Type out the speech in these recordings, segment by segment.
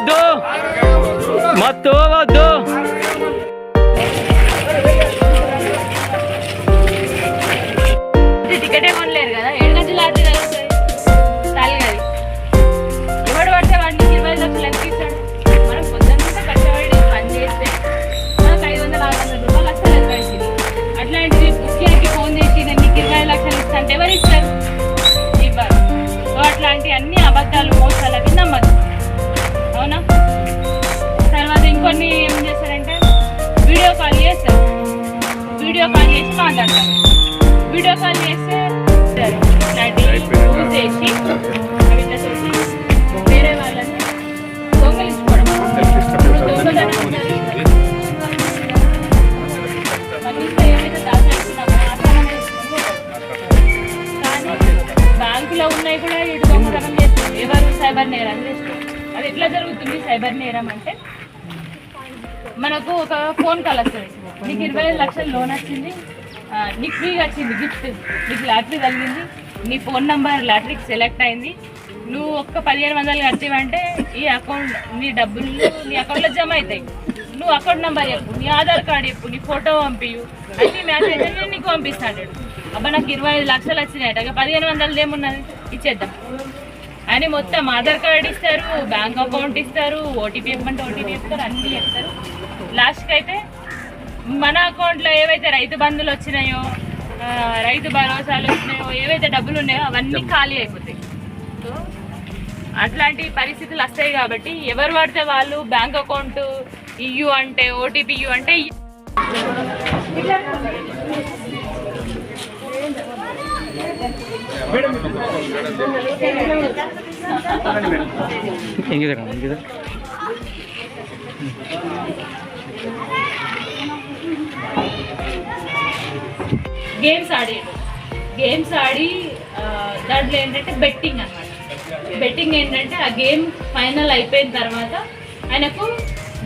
Rodou! Matou, rodou! జరుగుతుంది cyber నేరం అంటే మనకు ఒక ఫోన్ కాల్ వస్తుంది. నీకు ఇరవై ఐదు లక్షలు లోన్ వచ్చింది. నీకు ఫ్రీగా వచ్చింది గిఫ్ట్ నీకు లాటరీ తగిలింది నీ ఫోన్ నంబర్ లాటరీకి సెలెక్ట్ అయింది. నువ్వు ఒక్క పదిహేను వందలు కట్టివంటే ఈ అకౌంట్ నీ డబ్బులు నీ అకౌంట్లో జమ అవుతాయి. నువ్వు అకౌంట్ నెంబర్ చెప్పు నీ ఆధార్ కార్డు చెప్పు నీ ఫోటో పంపియు అన్ని మ్యాసేజ్ నేను నీకు పంపిస్తాడు. అబ్బా నాకు ఇరవై ఐదు లక్షలు వచ్చినాయట. పదిహేను వందలు ఏమున్నది? ఇచ్చేద్దాం. అని మొత్తం ఆధార్ కార్డు ఇస్తారు బ్యాంక్ అకౌంట్ ఇస్తారు ఓటీపీ ఇవ్వమంటే ఓటీపీ ఇస్తారు అన్నీ ఇస్తారు. లాస్ట్కి అయితే మన అకౌంట్లో ఏవైతే రైతు బంధులు వచ్చినాయో రైతు భరోసాలు వచ్చినాయో ఏవైతే డబ్బులు ఉన్నాయో అవన్నీ ఖాళీ అయిపోతాయి. సో అట్లాంటి పరిస్థితులు వస్తాయి కాబట్టి ఎవరు పడితే వాళ్ళు బ్యాంక్ అకౌంట్ ఇయ్యు అంటే ఓటీపీ ఇయ్యు అంటే ఇయ్యు. ఇంకిదరా ఇంకిదరా గేమ్స్ ఆడేడు గేమ్స్ ఆడి దాంట్లో ఏంటంటే బెట్టింగ్ అనమాట బెట్టింగ్ ఏంటంటే ఆ గేమ్ ఫైనల్ అయిపోయిన తర్వాత ఆయనకు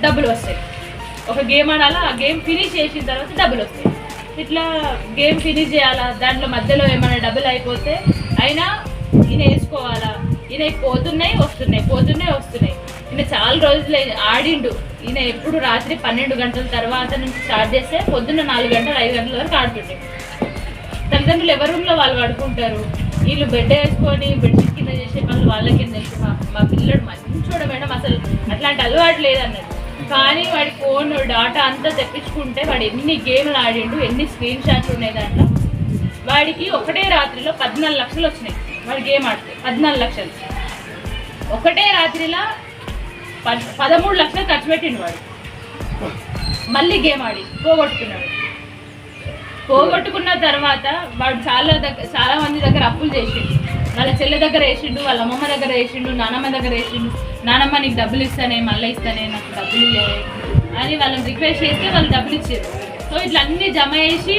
డబ్బులు వస్తాయి. ఒక గేమ్ ఆడాలా ఆ గేమ్ ఫినిష్ చేసిన తర్వాత డబ్బులు వస్తాయి. ఇట్లా గేమ్ ఫినిష్ చేయాలా దాంట్లో మధ్యలో ఏమైనా డబ్బులు అయిపోతే అయినా ఈయన వేసుకోవాలా ఈయన పోతున్నాయి వస్తున్నాయి పోతున్నాయి వస్తున్నాయి. ఈయన చాలా రోజులు ఆడిండు. ఈయన ఎప్పుడు రాత్రి పన్నెండు గంటల తర్వాత నుంచి స్టార్ట్ చేస్తే పొద్దున్న నాలుగు గంటలు ఐదు గంటల వరకు ఆడుతుండే. తల్లిదండ్రులు ఎవరి రూమ్లో వాళ్ళు పడుకుంటారు వీళ్ళు బెడ్ వేసుకొని బెడ్ కింద చేసే పనులు వాళ్ళ కింద మా మా పిల్లడు మంచోడు మేడం అసలు అట్లాంటి అలవాటు లేదన్నాడు కానీ వాడి ఫోన్ డాటా అంతా తెప్పించుకుంటే వాడు ఎన్ని గేమ్లు ఆడిండు ఎన్ని స్క్రీన్ షాట్స్ ఉన్నాయి దాంట్లో. వాడికి ఒకటే రాత్రిలో పద్నాలుగు లక్షలు వచ్చినాయి. వాడు గేమ్ ఆడితే పద్నాలుగు లక్షలు. ఒకటే రాత్రిలో పదమూడు లక్షలు ఖర్చు పెట్టిండు వాడు. మళ్ళీ గేమ్ ఆడి పోగొట్టుకున్నాడు. పోగొట్టుకున్న తర్వాత వాడు చాలా దగ్గర చాలా మంది దగ్గర అప్పులు చేసిండు. వాళ్ళ చెల్లె దగ్గర వేసిండు వాళ్ళ అమ్మమ్మ దగ్గర వేసిండు నానమ్మ దగ్గర వేసిండు. నానమ్మ నీకు డబ్బులు ఇస్తానే మళ్ళీ ఇస్తానే నాకు డబ్బులు ఇవ్వాలి అని వాళ్ళని రిక్వెస్ట్ చేస్తే వాళ్ళు డబ్బులు ఇచ్చారు. సో ఇట్లా జమ చేసి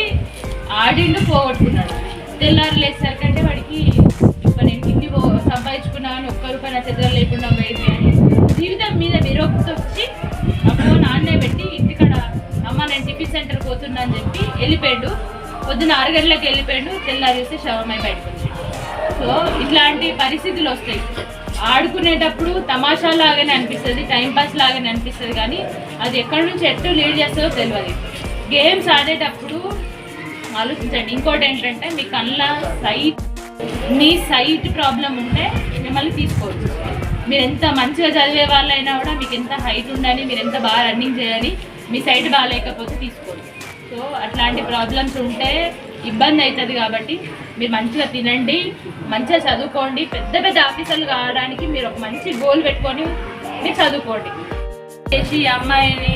ఆడిండు పోగొట్టుకున్నాడు. తెల్లారు లేచేసరికంటే వాడికి "ఇప్పుడు సంపాదించుకున్నాను ఒక్క రూపాయి నా చేతిలో లేకుండా పోయింది అని. జీవితం మీద విరక్తి వచ్చి అప్పుడు నాన్నే పెట్టి ఇంటికాడ అమ్మ నేను టిఫిన్ సెంటర్ పోతున్నా అని చెప్పి వెళ్ళిపోయాడు. పొద్దున్న ఆరు గంటలకు వెళ్ళిపోయాడు తెల్లారి చూస్తే శవమై బయటకు సో ఇట్లాంటి పరిస్థితులు వస్తాయి. ఆడుకునేటప్పుడు తమాషా లాగానే అనిపిస్తుంది టైంపాస్ లాగానే అనిపిస్తుంది కానీ అది ఎక్కడి నుంచి ఎట్టు లీడ్ చేస్తుందో తెలియదు గేమ్స్ ఆడేటప్పుడు ఆలోచించండి. ఇంకోటి ఏంటంటే మీ కళ్ళ సైట్ మీ సైట్ ప్రాబ్లం ఉంటే మిమ్మల్ని తీసుకోవచ్చు. మీరు ఎంత మంచిగా చదివే వాళ్ళైనా కూడా మీకు ఎంత హైట్ ఉండాలి మీరు ఎంత బాగా రన్నింగ్ చేయాలి మీ సైట్ బాగాలేకపోతే తీసుకోవచ్చు సో అట్లాంటి ప్రాబ్లమ్స్ ఉంటే ఇబ్బంది అవుతుంది కాబట్టి మీరు మంచిగా తినండి మంచిగా చదువుకోండి. పెద్ద పెద్ద ఆఫీసర్లు కావడానికి మీరు ఒక మంచి గోల్ పెట్టుకొని మీరు చదువుకోండి. చేసి అమ్మాయిని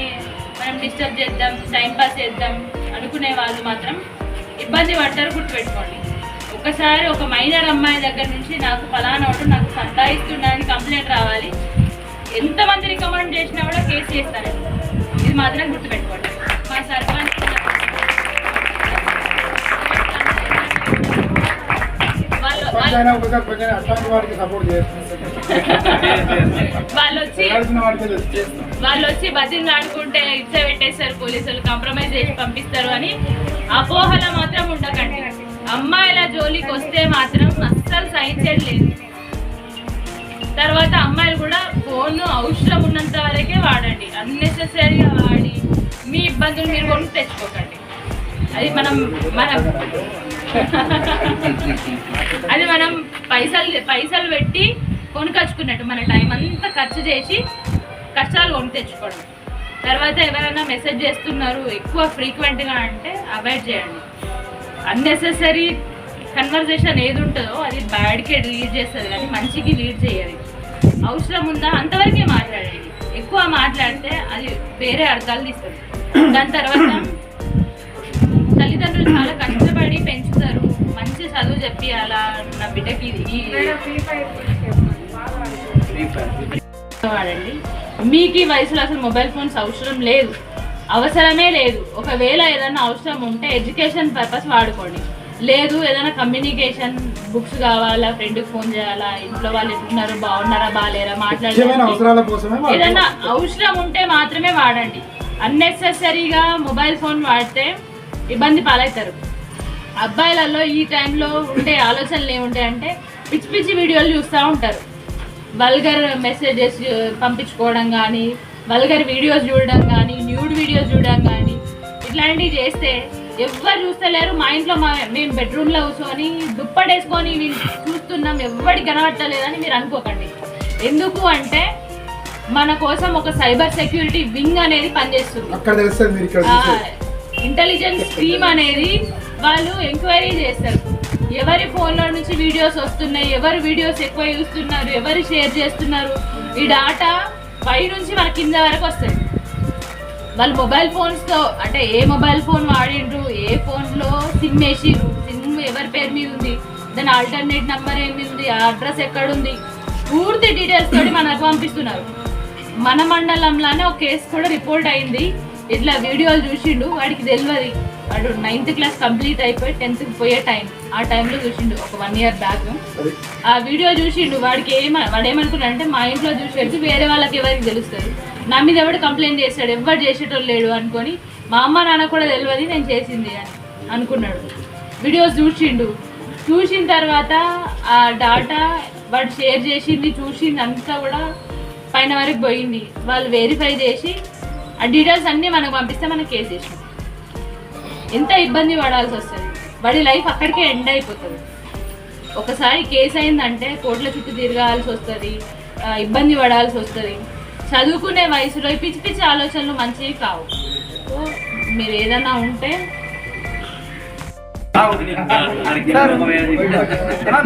మనం డిస్టర్బ్ చేద్దాం టైంపాస్ చేద్దాం అనుకునే వాళ్ళు మాత్రం ఇబ్బంది పడ్డారు గుర్తుపెట్టుకోండి. ఒకసారి ఒక మైనర్ అమ్మాయి దగ్గర నుంచి నాకు ఫలానా ఒకటి నాకు సంతాయిస్తున్నాడని కంప్లైంట్ రావాలి. ఎంతమంది రికమెండ్ చేసినా కూడా కేసు చేస్తారు ఇది మాత్రం గుర్తుపెట్టుకోండి. మా సర్పంచ్ వాళ్ళు వచ్చి వాళ్ళు వచ్చి బతిని ఆడుకుంటే ఇచ్చ పెట్టేస్తారు పోలీసులు కాంప్రమైజ్ చేసి పంపిస్తారు అని అపోహల మాత్రం ఉండకండి. అమ్మాయిల జోలికి వస్తే మాత్రం అస్సలు సహించేది లేదు. తర్వాత అమ్మాయిలు కూడా ఫోన్ అవసరం ఉన్నంత వరకే వాడండి. అన్నెసెసరీగా వాడి మీ ఇబ్బందులు మీరు కొని తెచ్చుకోకండి. అది మనం మనం. అది మనం పైసలు పైసలు పెట్టి కొనుకొచ్చుకున్నట్టు మన టైం అంతా ఖర్చు చేసి కష్టాలు కొని తెచ్చుకోవడం. తర్వాత ఎవరైనా మెసేజ్ చేస్తున్నారు ఎక్కువ ఫ్రీక్వెంట్గా అంటే అవాయిడ్ చేయండి. అన్నెసెసరీ కన్వర్జేషన్ ఏది ఉంటుందో అది బ్యాడ్కి లీడ్ చేస్తుంది కానీ మంచికి లీడ్ చేయాలి అవసరం ఉందా? అంతవరకే మాట్లాడండి. ఎక్కువ మాట్లాడితే అది వేరే అర్థాలు తీస్తుంది. దాని తర్వాత తల్లిదండ్రులు చాలా కష్టపడి పెంచుతారు. మంచి చదువు చెప్పి అలా నా బిడ్డకి వాడండి. మీకు ఈ వయసులో అసలు మొబైల్ ఫోన్స్ అవసరం లేదు. అవసరమే లేదు. ఒకవేళ ఏదైనా అవసరం ఉంటే ఎడ్యుకేషన్ పర్పస్ వాడుకోండి. లేదు ఏదైనా కమ్యూనికేషన్ బుక్స్ కావాలా ఫ్రెండ్కి ఫోన్ చేయాలా ఇంట్లో వాళ్ళు ఎట్లున్నారు బాగున్నారా బాగాలేరా మాట్లాడాలి ఏదైనా. అవసరం ఉంటే మాత్రమే వాడండి. అన్నెసెసరీగా మొబైల్ ఫోన్ వాడితే ఇబ్బంది పాలవుతారు. అబ్బాయిలలో ఈ టైంలో ఉండే ఆలోచనలు ఏముంటాయంటే పిచ్చి పిచ్చి వీడియోలు చూస్తూ ఉంటారు. వల్గర్ మెసేజెస్ పంపించుకోవడం కానీ వల్గర్ వీడియోస్ చూడడం కానీ చూడడం కానీ ఇట్లాంటివి చేస్తే ఎవ్వరు చూస్తలేరు. మా ఇంట్లో మా మేము బెడ్రూమ్లో కూర్చొని దుప్పటేసుకొని వీళ్ళు చూస్తున్నాం. ఎవ్వడి కనబట్టలేదని మీరు అనుకోకండి. ఎందుకు అంటే మన కోసం ఒక సైబర్ సెక్యూరిటీ వింగ్ అనేది పనిచేస్తుంది. ఇంటెలిజెన్స్ టీమ్ అనేది వాళ్ళు ఎంక్వైరీ చేస్తారు. ఎవరి ఫోన్లో నుంచి వీడియోస్ వస్తున్నాయి ఎవరు వీడియోస్ ఎక్కువ చూస్తున్నారు ఎవరు షేర్ చేస్తున్నారు. ఈ డాటా పై నుంచి మన కింద వరకు వస్తుంది వాళ్ళు మొబైల్ ఫోన్స్తో అంటే ఏ మొబైల్ ఫోన్ వాడిండ్రు ఏ ఫోన్లో సిమ్ వేసిర్రు సిమ్ ఎవరి పేరు మీద ఉంది దాని ఆల్టర్నేట్ నెంబర్ ఏమి ఉంది ఆ అడ్రస్ ఎక్కడుంది పూర్తి డీటెయిల్స్ తోటి మనకు పంపిస్తున్నారు. మన మండలంలోనే ఒక కేసు కూడా రిపోర్ట్ అయింది ఇట్లా వీడియోలు చూసిండు వాడికి తెలియదు వాడు నైన్త్ క్లాస్ కంప్లీట్ అయిపోయి టెన్త్కి పోయే టైం ఆ టైంలో చూసిండు ఒక వన్ ఇయర్ బ్యాక్. ఆ వీడియో చూసిండు వాడికి ఏమ వాడు ఏమనుకున్నాడు అంటే మా ఇంట్లో చూసేది వేరే వాళ్ళకి ఎవరికి తెలుస్తుంది. నా మీద ఎవడు కంప్లైంట్ చేస్తాడు? ఎవరు చేసేటోళ్ళు లేడు అనుకొని మా అమ్మ నాన్న కూడా తెలియదు నేను చేసింది అని అనుకున్నాడు. వీడియోస్ చూసిండు. చూసిన తర్వాత ఆ డాటా వాడు షేర్ చేసింది చూసింది అంతా కూడా పైన వరకు పోయింది. వాళ్ళు వెరిఫై చేసి ఆ డీటెయిల్స్ అన్నీ మనకు పంపిస్తే మనకి కేసు వేసినాం ఎంత ఇబ్బంది పడాల్సి వస్తుంది? వాడి లైఫ్ అక్కడికే ఎండ్ అయిపోతుంది. ఒకసారి కేసు అయిందంటే కోట్ల చుట్టూ తిరగాల్సి వస్తుంది ఇబ్బంది పడాల్సి వస్తుంది. చదువుకునే వయసులో ఈ పిచ్చి పిచ్చి ఆలోచనలు మంచివి కావు. సో మీరు ఏదైనా ఉంటే.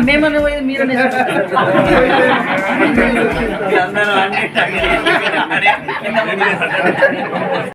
మేమనే మీరనే అందరూ అన్ని